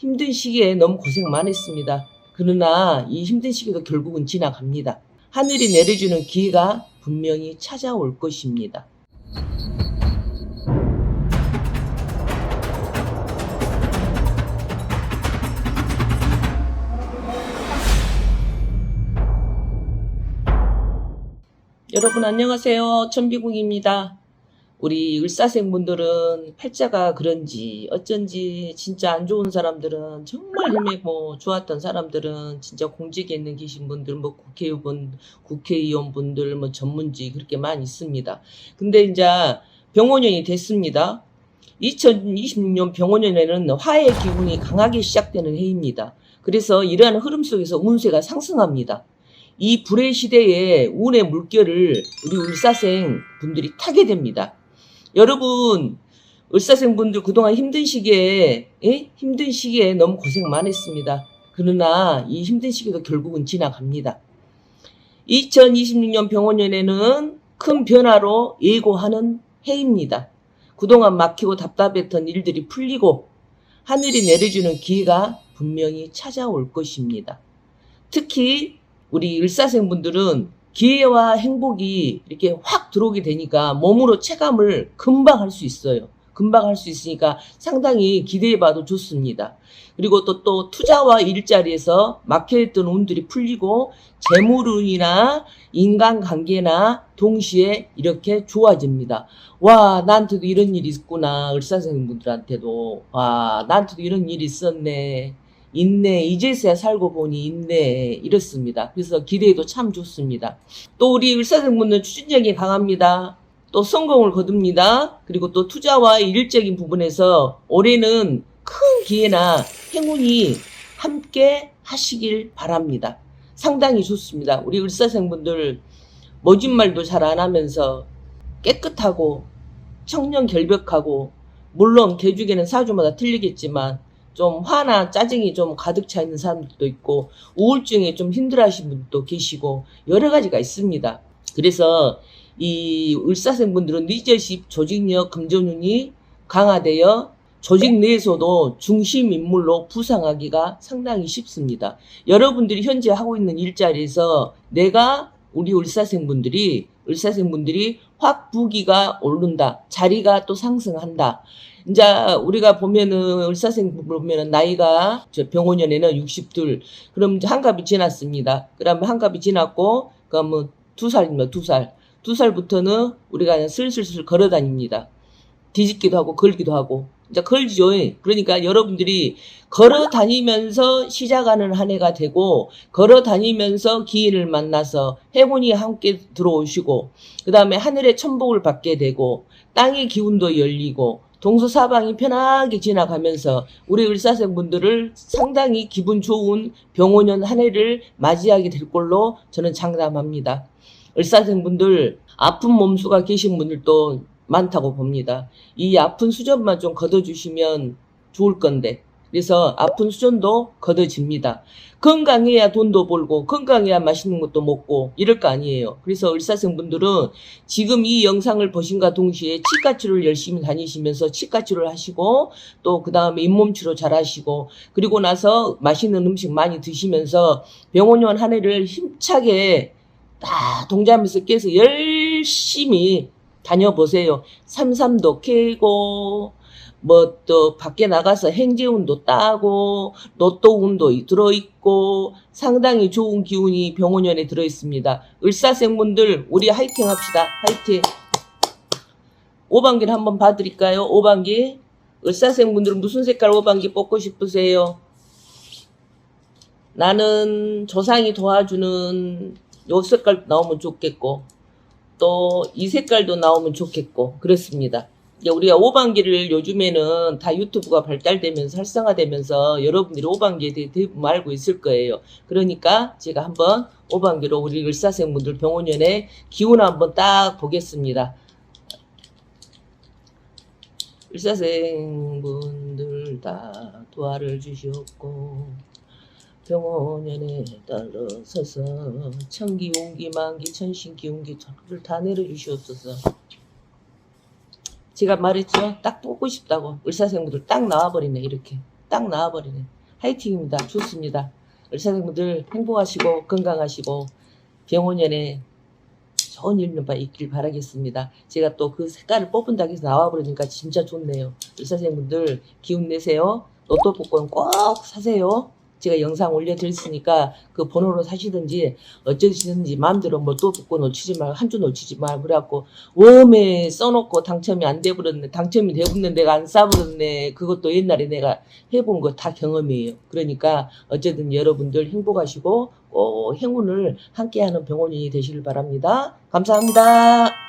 힘든 시기에 너무 고생 많았습니다. 그러나 이 힘든 시기도 결국은 지나갑니다. 하늘이 내려주는 기회가 분명히 찾아올 것입니다. 여러분 안녕하세요. 천비국입니다. 우리 을사생분들은 팔자가 그런지 어쩐지 진짜 안 좋은 사람들은 정말 헤매고 좋았던 사람들은 진짜 공직에 있는 계신 분들 뭐 국회의원 국회의원분들 뭐 전문직 그렇게 많이 있습니다. 근데 이제 병원년이 됐습니다. 2026년 병원년에는 화의 기운이 강하게 시작되는 해입니다. 그래서 이러한 흐름 속에서 운세가 상승합니다. 이 불의 시대에 운의 물결을 우리 을사생 분들이 타게 됩니다. 여러분, 을사생 분들 그동안 힘든 시기에, 예? 힘든 시기에 너무 고생 많았습니다. 그러나 이 힘든 시기도 결국은 지나갑니다. 2026년 병원년에는 큰 변화로 예고하는 해입니다. 그동안 막히고 답답했던 일들이 풀리고 하늘이 내려주는 기회가 분명히 찾아올 것입니다. 특히 우리 을사생분들은 기회와 행복이 이렇게 확 들어오게 되니까 몸으로 체감을 금방 할 수 있어요. 금방 할 수 있으니까 상당히 기대해봐도 좋습니다. 그리고 또, 또 투자와 일자리에서 막혀있던 운들이 풀리고 재물운이나 인간관계나 동시에 이렇게 좋아집니다. 와, 나한테도 이런 일이 있구나. 을사생분들한테도. 와, 나한테도 이런 일이 있었네. 있네. 이제서야 살고 보니 있네. 이렇습니다. 그래서 기대도 참 좋습니다. 또 우리 을사생분은 추진력이 강합니다. 또 성공을 거둡니다. 그리고 또 투자와 일적인 부분에서 올해는 큰 기회나 행운이 함께 하시길 바랍니다. 상당히 좋습니다. 우리 을사생분들 거짓말도 잘 안 하면서 깨끗하고 청년 결벽하고 물론 개주에는 사주마다 틀리겠지만 좀 화나 짜증이 좀 가득 차 있는 사람들도 있고 우울증에 좀 힘들어하시는 분도 계시고 여러 가지가 있습니다. 그래서 이 을사생분들은 리더십 조직력 금전운이 강화되어 조직 내에서도 중심 인물로 부상하기가 상당히 쉽습니다. 여러분들이 현재 하고 있는 일자리에서 내가 우리 을사생분들이 을사생분들이 확 부기가 오른다. 자리가 또 상승한다. 이제 우리가 보면은 을사생 보면은 나이가 저 병원년에는 62. 그럼 한갑이 지났습니다. 그러면 한갑이 지났고 그러면 두 살이면 두 살. 두 살부터는 우리가 슬슬슬 걸어 다닙니다. 뒤집기도 하고 걸기도 하고 이제 걸지요. 그러니까 여러분들이 걸어 다니면서 시작하는 한 해가 되고 걸어 다니면서 기인을 만나서 행운이 함께 들어오시고 그 다음에 하늘의 천복을 받게 되고 땅의 기운도 열리고 동서사방이 편하게 지나가면서 우리 을사생 분들을 상당히 기분 좋은 병원년 한 해를 맞이하게 될 걸로 저는 장담합니다. 을사생 분들 아픈 몸수가 계신 분들도 많다고 봅니다. 이 아픈 수전만 좀 걷어주시면 좋을 건데. 그래서 아픈 수전도 걷어집니다. 건강해야 돈도 벌고 건강해야 맛있는 것도 먹고 이럴 거 아니에요. 그래서 을사생 분들은 지금 이 영상을 보신과 동시에 치과 치료를 열심히 다니시면서 치과 치료를 하시고 또 그 다음에 잇몸 치료 잘 하시고 그리고 나서 맛있는 음식 많이 드시면서 병원원 한 해를 힘차게 다 동자면서 깨서 열심히 다녀보세요. 삼삼도 캐고 뭐 또 밖에 나가서 행제운도 따고 로또운도 들어있고 상당히 좋은 기운이 병원연에 들어있습니다. 을사생분들 우리 화이팅 합시다. 화이팅. 오방기를 한번 봐드릴까요? 오방기. 을사생분들은 무슨 색깔 오방기 뽑고 싶으세요? 나는 조상이 도와주는 요 색깔 나오면 좋겠고 또 이 색깔도 나오면 좋겠고 그렇습니다. 우리가 오방기를 요즘에는 다 유튜브가 발달되면서 활성화되면서 여러분들이 오방기에 대해 대부분 알고 있을 거예요. 그러니까 제가 한번 오방기로 우리 을사생분들 병원연의 기운 한번 딱 보겠습니다. 일사생분들 다 도화를 주셨고 병원연에 따라 서서 천기 온기 만기 천신기 온기 저를 다 내려주시옵소서 제가 말했죠 딱 뽑고 싶다고 을사생분들 딱 나와버리네 이렇게 딱 나와버리네. 화이팅입니다. 좋습니다. 의사생분들 행복하시고 건강하시고 병원연에 좋은 일만 있길 바라겠습니다. 제가 또 그 색깔을 뽑은다고 해서 나와버리니까 진짜 좋네요. 의사생분들 기운 내세요. 로또 복권 꼭 사세요. 제가 영상 올려드렸으니까 그 번호로 사시든지 어쩌시든지 마음대로 뭐또 복권 놓치지 말고 한 주 놓치지 말고 그래갖고 웜에 써놓고 당첨이 안 돼버렸네. 당첨이 돼버렸는데 내가 안 싸버렸네. 그것도 옛날에 내가 해본 거 다 경험이에요. 그러니까 어쨌든 여러분들 행복하시고 꼭 행운을 함께하는 병원인이 되시길 바랍니다. 감사합니다.